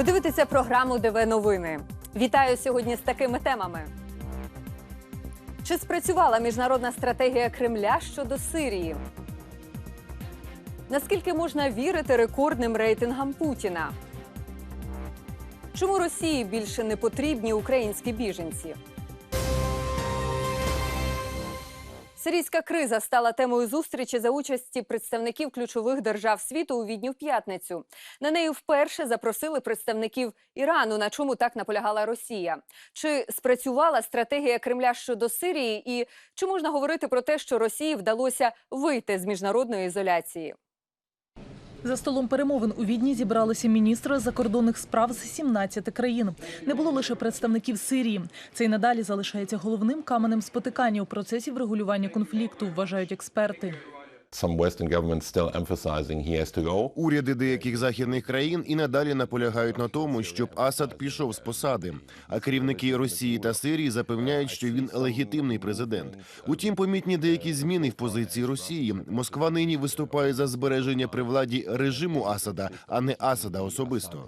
Ви дивитеся програму ДВ Новини. Вітаю сьогодні з такими темами. Чи спрацювала міжнародна стратегія Кремля щодо Сирії? Наскільки можна вірити рекордним рейтингам Путіна? Чому Росії більше не потрібні українські біженці? Сирійська криза стала темою зустрічі за участі представників ключових держав світу у відні в п'ятницю. На неї вперше запросили представників Ірану, на чому так наполягала Росія. Чи спрацювала стратегія Кремля щодо Сирії, і чи можна говорити про те, що Росії вдалося вийти з міжнародної ізоляції? За столом перемовин у Відні зібралися міністри закордонних справ з 17 країн. Не було лише представників Сирії. Це й надалі залишається головним каменем спотикання у процесі врегулювання конфлікту, вважають експерти. Уряди деяких західних країн і надалі наполягають на тому, щоб Асад пішов з посади. А керівники Росії та Сирії запевняють, що він легітимний президент. Утім, помітні деякі зміни в позиції Росії. Москва нині виступає за збереження при владі режиму Асада, а не Асада особисто.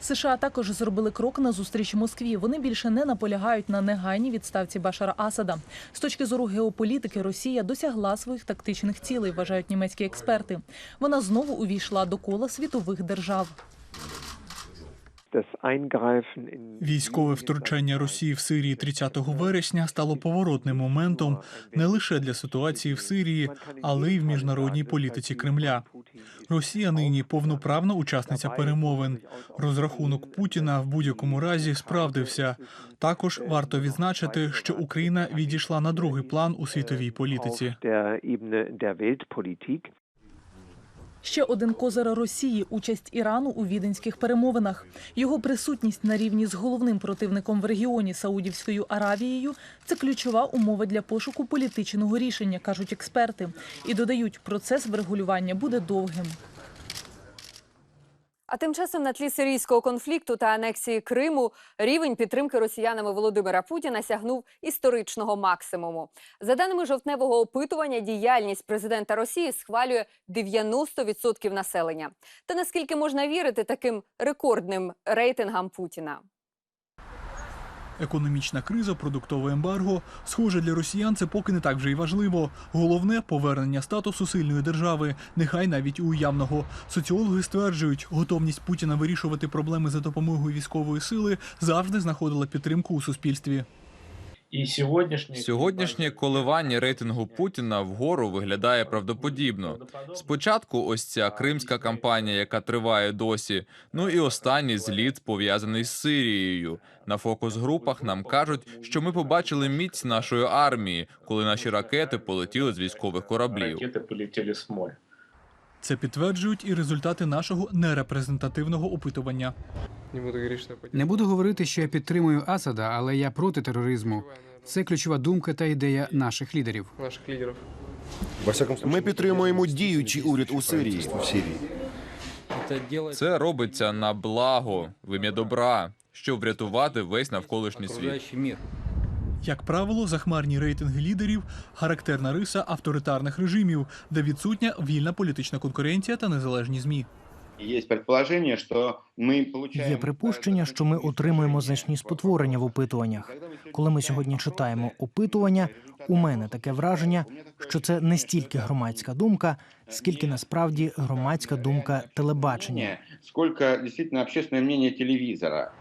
США також зробили крок на зустріч Москві. Вони більше не наполягають на негайній відставці Башара Асада. З точки зору геополітики, Росія досягла своїх тактичних цілей, вважають німецькі експерти. Вона знову увійшла до кола світових держав. Військове втручання Росії в Сирії 30 вересня стало поворотним моментом не лише для ситуації в Сирії, але й в міжнародній політиці Кремля. Росія нині повноправна учасниця перемовин. Розрахунок Путіна в будь-якому разі справдився. Також варто відзначити, що Україна відійшла на другий план у світовій політиці. Ще один козир Росії участь Ірану у віденських перемовинах. Його присутність на рівні з головним противником в регіоні Саудівською Аравією це ключова умова для пошуку політичного рішення, кажуть експерти. І додають, процес врегулювання буде довгим. А тим часом на тлі сирійського конфлікту та анексії Криму рівень підтримки росіянами Володимира Путіна сягнув історичного максимуму. За даними жовтневого опитування, діяльність президента Росії схвалює 90% населення. Та наскільки можна вірити таким рекордним рейтингам Путіна? Економічна криза, продуктове ембарго. Схоже, для росіян це поки не так вже й важливо. Головне повернення статусу сильної держави, нехай навіть уявного. Соціологи стверджують, готовність Путіна вирішувати проблеми за допомогою військової сили завжди знаходила підтримку у суспільстві. І сьогоднішнє Сьогоднішнє коливання рейтингу Путіна вгору виглядає правдоподібно. Спочатку ось ця кримська кампанія, яка триває досі. Ну і останній зліт пов'язаний з Сирією. На фокус-групах нам кажуть, що ми побачили міць нашої армії, коли наші ракети полетіли з військових кораблів. ракети полетіли з моря. Це підтверджують і результати нашого нерепрезентативного опитування. Не буду говорити, що я підтримую Асада, але я проти тероризму. Це ключова думка та ідея наших лідерів. Ми підтримуємо діючий уряд у Сирії. Це робиться на благо, в ім'я добра, щоб врятувати весь навколишній світ. Як правило, захмарні рейтинги лідерів характерна риса авторитарних режимів, де відсутня вільна політична конкуренція та незалежні змі. Є предположення, що ми Є припущення, що ми отримуємо значні спотворення в опитуваннях. Коли ми сьогодні читаємо опитування, у мене таке враження, що це не стільки громадська думка, скільки насправді громадська думка телебачення. скільки дійсно общественне мнення телевізора.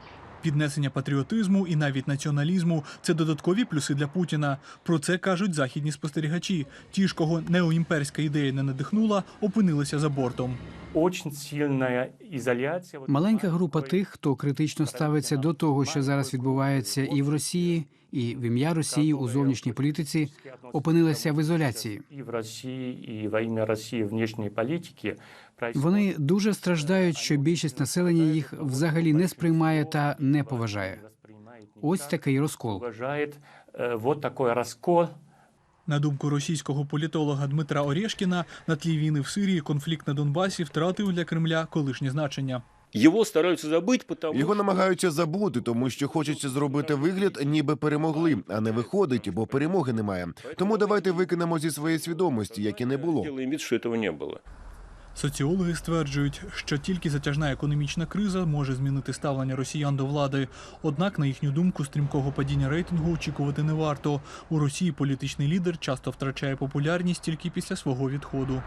Піднесення патріотизму і навіть націоналізму це додаткові плюси для Путіна. Про це кажуть західні спостерігачі. Ті ж, кого неоімперська ідея не надихнула, опинилися за бортом. Маленька група тих, хто критично ставиться до того, що зараз відбувається і в Росії, і в ім'я Росії у зовнішній політиці, опинилася в ізоляції. І в Росії, і ім'я Росії внішньої політики. Вони дуже страждають, що більшість населення їх взагалі не сприймає та не поважає. Ось такий розкол. Вважає вот такий розкол. На думку російського політолога Дмитра Орєшкіна, на тлі війни в Сирії конфлікт на Донбасі втратив для Кремля колишнє значення. Його стараються забити, тому Його намагаються забути, тому що хочеться зробити вигляд, ніби перемогли, а не виходить, бо перемоги немає. Тому давайте викинемо зі своєї свідомості, як і не було. Не було. Соціологи стверджують, що тільки затяжна економічна криза може змінити ставлення росіян до влади. Однак, на їхню думку, стрімкого падіння рейтингу очікувати не варто. У Росії політичний лідер часто втрачає популярність тільки після свого відходу.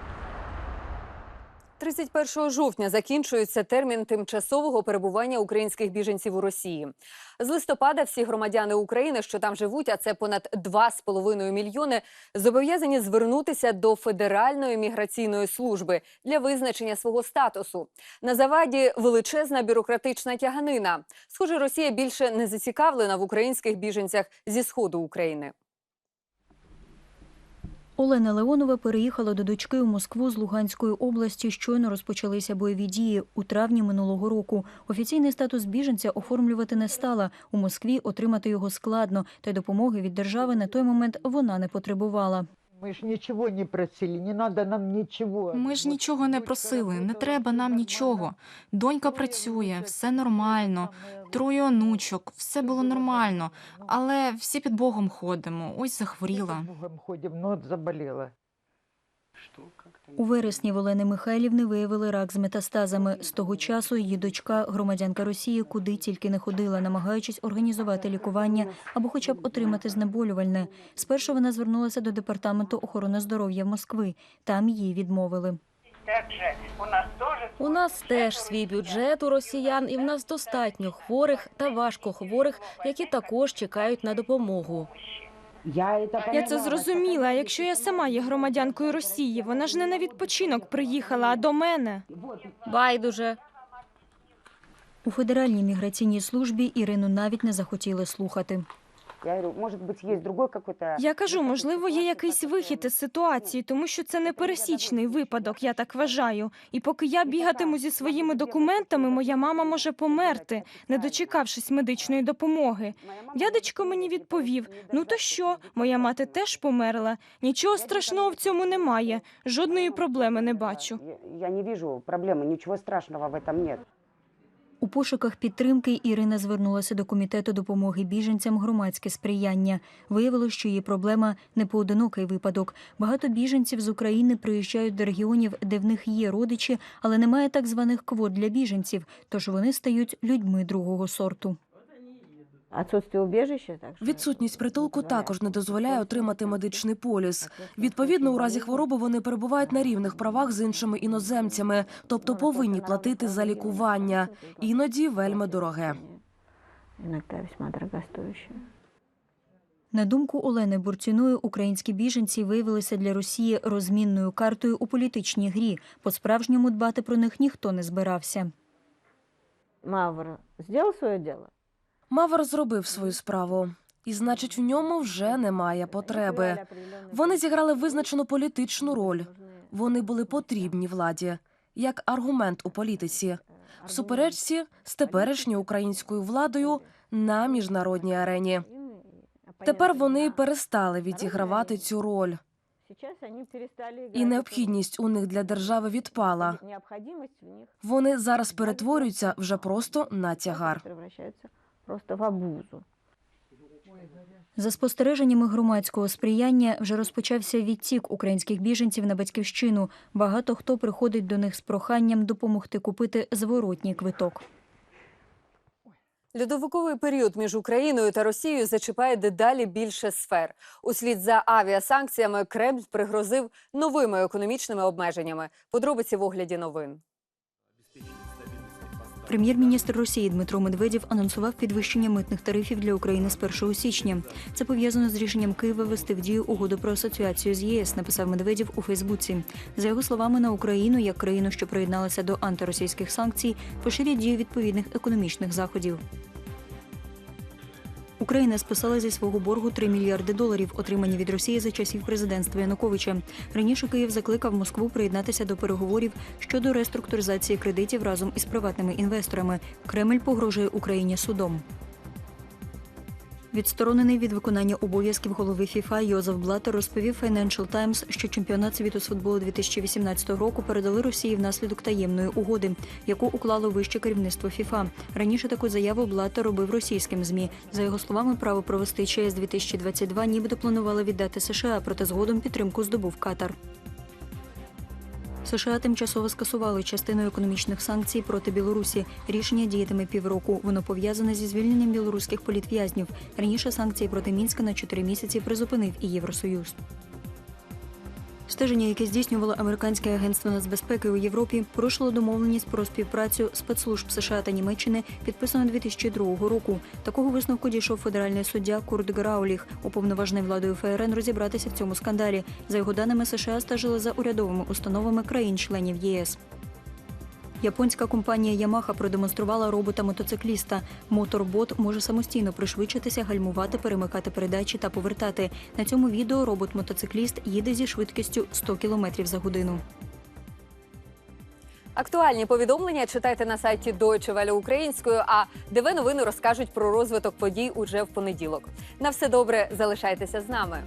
31 жовтня закінчується термін тимчасового перебування українських біженців у Росії. З листопада всі громадяни України, що там живуть, а це понад 2,5 мільйони, зобов'язані звернутися до Федеральної міграційної служби для визначення свого статусу. На заваді величезна бюрократична тяганина. Схоже, Росія більше не зацікавлена в українських біженцях зі сходу України. Олена Леонова переїхала до дочки у Москву з Луганської області. Щойно розпочалися бойові дії у травні минулого року. Офіційний статус біженця оформлювати не стала. У Москві отримати його складно, та й допомоги від держави на той момент вона не потребувала. Ми ж нічого не просили, не треба нам нічого. Ми ж нічого не просили, не треба нам нічого. Донька працює, все нормально. Троє онучок, все було нормально. Але всі під Богом ходимо. Ось захворіла. Богом ходимо, ну от заболіла. У вересні в Олени Михайлівни виявили рак з метастазами. З того часу її дочка, громадянка Росії, куди тільки не ходила, намагаючись організувати лікування або хоча б отримати знеболювальне. Спершу вона звернулася до департаменту охорони здоров'я Москви. Там їй відмовили. У нас теж свій бюджет у росіян, і в нас достатньо хворих та важкохворих, які також чекають на допомогу. Я це зрозуміла. Якщо я сама є громадянкою Росії, вона ж не на відпочинок приїхала, а до мене. Байдуже. У Федеральній міграційній службі Ірину навіть не захотіли слухати. Я говорю, може бути, є другой какой-то... Я кажу, можливо, є якийсь вихід із ситуації, тому що це не пересічний випадок, я так вважаю. І поки я бігатиму зі своїми документами, моя мама може померти, не дочекавшись медичної допомоги. Дядечко мені відповів: ну то що, моя мати теж померла. Нічого страшного в цьому немає. Жодної проблеми не бачу. Я не вижу проблеми, нічого страшного в этом нет. У пошуках підтримки Ірина звернулася до комітету допомоги біженцям громадське сприяння. Виявилось, що її проблема не поодинокий випадок. Багато біженців з України приїжджають до регіонів, де в них є родичі, але немає так званих квот для біженців, тож вони стають людьми другого сорту. Відсутність притулку також не дозволяє отримати медичний поліс. Відповідно, у разі хвороби вони перебувають на рівних правах з іншими іноземцями, тобто повинні платити за лікування. Іноді вельми дороге. На думку Олени Бурціної, українські біженці виявилися для Росії розмінною картою у політичній грі. По-справжньому дбати про них ніхто не збирався. Мавр зробив своє діло? Мавр зробив свою справу, і значить, в ньому вже немає потреби. Вони зіграли визначену політичну роль. Вони були потрібні владі як аргумент у політиці в суперечці з теперішньою українською владою на міжнародній арені. Тепер вони перестали відігравати цю роль. І необхідність у них для держави відпала. Вони зараз перетворюються вже просто на тягар. Просто в обузу. За спостереженнями громадського сприяння вже розпочався відтік українських біженців на батьківщину. Багато хто приходить до них з проханням допомогти купити зворотній квиток. Льодовиковий період між Україною та Росією зачіпає дедалі більше сфер. Услід за авіасанкціями Кремль пригрозив новими економічними обмеженнями. Подробиці в огляді новин. Прем'єр-міністр Росії Дмитро Медведєв анонсував підвищення митних тарифів для України з 1 січня. Це пов'язано з рішенням Києва вести в дію угоду про асоціацію з ЄС, написав Медведєв у Фейсбуці. За його словами, на Україну, як країну, що приєдналася до антиросійських санкцій, поширять дію відповідних економічних заходів. Україна списала зі свого боргу 3 мільярди доларів, отримані від Росії за часів президентства Януковича. Раніше Київ закликав Москву приєднатися до переговорів щодо реструктуризації кредитів разом із приватними інвесторами. Кремль погрожує Україні судом. Відсторонений від виконання обов'язків голови ФІФА Йозеф Блатер розповів Financial Times, що чемпіонат світу з футболу 2018 року передали Росії внаслідок таємної угоди, яку уклало вище керівництво ФІФА. Раніше таку заяву Блатер робив російським змі. За його словами, право провести ЧС 2022 нібито планували віддати США, проте згодом підтримку здобув Катар. США тимчасово скасували частину економічних санкцій проти Білорусі. Рішення діятиме півроку. Воно пов'язане зі звільненням білоруських політв'язнів. Раніше санкції проти Мінська на чотири місяці призупинив і Євросоюз. Стеження, яке здійснювало американське агентство нацбезпеки у Європі, порушило домовленість про співпрацю спецслужб США та Німеччини, підписану 2002 року. Такого висновку дійшов федеральний суддя Курт Грауліх, уповноважений владою ФРН розібратися в цьому скандалі. За його даними, США стежили за урядовими установами країн-членів ЄС. Японська компанія Yamaha продемонструвала робота-мотоцикліста. Моторбот може самостійно пришвидшитися, гальмувати, перемикати передачі та повертати. На цьому відео робот-мотоцикліст їде зі швидкістю 100 км за годину. Актуальні повідомлення читайте на сайті Deutsche Welle українською. А ДВ новини розкажуть про розвиток подій уже в понеділок. На все добре, залишайтеся з нами.